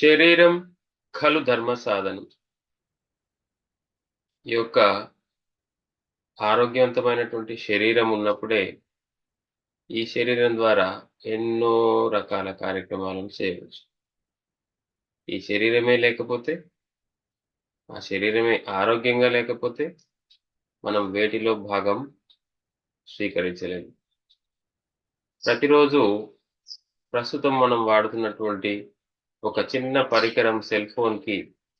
శరీరం ఖలు ధర్మ సాధనం. ఈ యొక్క ఆరోగ్యవంతమైనటువంటి శరీరం ఉన్నప్పుడే ఈ శరీరం ద్వారా ఎన్నో రకాల కార్యక్రమాలను చేయవచ్చు. ఈ శరీరమే లేకపోతే ఆ శరీరమే ఆరోగ్యంగా లేకపోతే మనం వేటిలో భాగం స్వీకరించలేము. ప్రతిరోజు ప్రస్తుతం మనం వాడుతున్నటువంటి ఒక చిన్న పరికరం సెల్ ఫోన్కి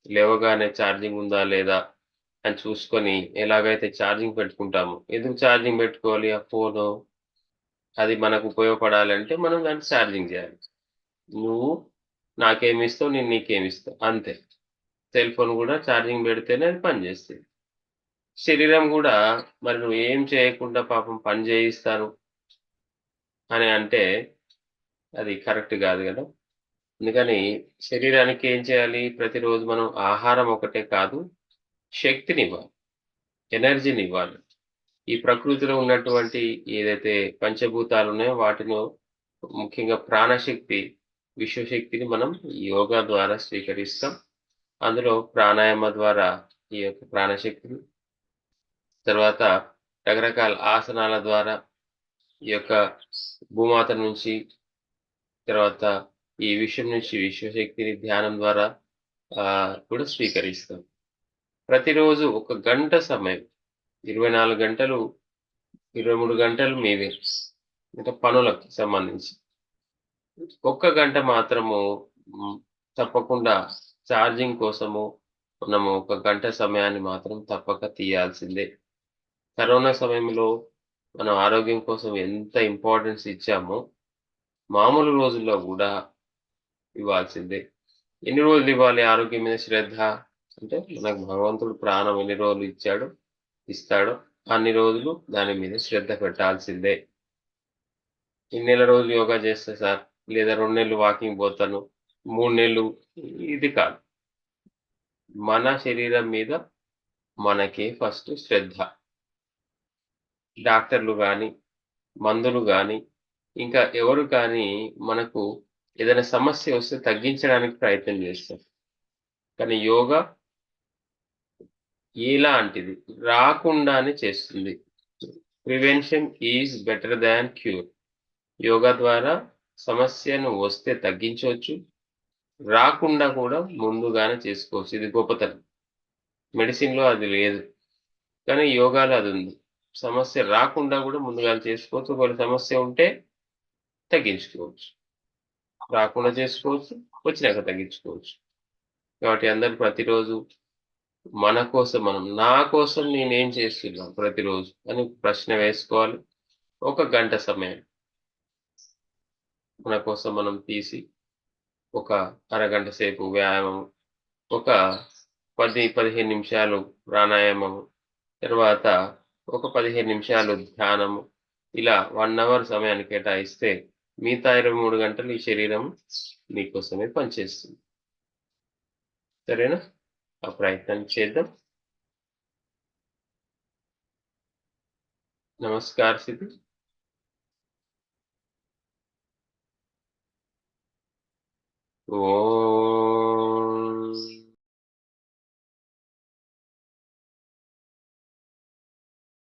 లేవగానే ఛార్జింగ్ ఉందా లేదా అని చూసుకొని ఎలాగైతే ఛార్జింగ్ పెట్టుకుంటాము ఎందుకు ఛార్జింగ్ పెట్టుకోవాలి ఆ ఫోను? అది మనకు ఉపయోగపడాలంటే మనం దాన్ని ఛార్జింగ్ చేయాలి. నువ్వు నాకేమిస్తావు నేను నీకేమిస్తావు అంతే. సెల్ ఫోన్ కూడా ఛార్జింగ్ పెడితేనే అది పనిచేస్తుంది శరీరం కూడా మరి నువ్వు ఏం చేయకుండా పాపం పని చేయిస్తాను అని అంటే అది కరెక్ట్ కాదు కదా. అందుకని శరీరానికి ఏం చేయాలి? ప్రతిరోజు మనం ఆహారం ఒకటే కాదు శక్తిని ఇవ్వాలి ఎనర్జీని ఇవ్వాలి. ఈ ప్రకృతిలో ఉన్నటువంటి ఏదైతే పంచభూతాలు ఉన్నాయో వాటిలో ముఖ్యంగా ప్రాణశక్తి విశ్వశక్తిని మనం యోగా ద్వారా స్వీకరిస్తాం. అందులో ప్రాణాయామ ద్వారా ఈ యొక్క ప్రాణశక్తిని తర్వాత రకరకాల ఆసనాల ద్వారా ఈ యొక్క భూమాత నుంచి తర్వాత ఈ విషయం నుంచి విశ్వశక్తిని ధ్యానం ద్వారా కూడా స్వీకరిస్తాం. ప్రతిరోజు ఒక గంట సమయం ఇరవై నాలుగు గంటలు ఇరవై మూడు గంటలు మేవే అంటే పనులకు సంబంధించి. ఒక్క గంట మాత్రము తప్పకుండా ఛార్జింగ్ కోసము మనము ఒక గంట సమయాన్ని మాత్రం తప్పక తీయాల్సిందే. కరోనా సమయంలో మనం ఆరోగ్యం కోసం ఎంత ఇంపార్టెన్స్ ఇచ్చామో మామూలు రోజుల్లో కూడా ఇవ్వాల్సిందే. ఎన్ని రోజులు ఇవ్వాలి? ఆరోగ్యం మీద శ్రద్ధ? అంటే మనకు భగవంతుడు ప్రాణం ఎన్ని రోజులు ఇచ్చాడు ఇస్తాడో అన్ని రోజులు దాని మీద శ్రద్ధ పెట్టాల్సిందే. ఇన్ని నెల రోజులు యోగా చేస్తా సార్ లేదా రెండు నెలలు వాకింగ్ పోతాను మూడు నెలలు ఇది కాదు. మన శరీరం మీద మనకి ఫస్ట్ శ్రద్ధ. డాక్టర్లు కానీ మందులు కానీ ఇంకా ఎవరు కానీ మనకు ఏదైనా సమస్య వస్తే తగ్గించడానికి ప్రయత్నం చేస్తారు కానీ యోగా ఎలాంటిది రాకుండానే చేస్తుంది. Prevention is better than cure. Yoga ద్వారా సమస్యను వస్తే తగ్గించవచ్చు రాకుండా కూడా ముందుగానే చేసుకోవచ్చు. ఇది గొప్పతనం. మెడిసిన్లో అది లేదు. కానీ యోగాలో అది ఉంది. సమస్య రాకుండా కూడా ముందుగానే చేసుకోవచ్చు. ఒకవేళ సమస్య ఉంటే తగ్గించుకోవచ్చు. రాకుండా చేసుకోవచ్చు వచ్చినాక తగ్గించుకోవచ్చు. కాబట్టి అందరు ప్రతిరోజు మన కోసం మనం నా కోసం నేనేం చేస్తున్నాను ప్రతిరోజు అని ప్రశ్న వేసుకోవాలి. ఒక గంట సమయం మన కోసం మనం తీసి ఒక అరగంట సేపు వ్యాయామం ఒక పది పదిహేను నిమిషాలు ప్రాణాయామం తర్వాత ఒక పదిహేను నిమిషాలు ధ్యానము ఇలా వన్ అవర్ సమయాన్ని కేటాయిస్తే మిగతా ఇరవై మూడు గంటలు ఈ శరీరం నీకోసమే పనిచేస్తుంది. సరేనా? ఆ ప్రయత్నం చేద్దాం. నమస్కార్ సిద్ధి. ఓ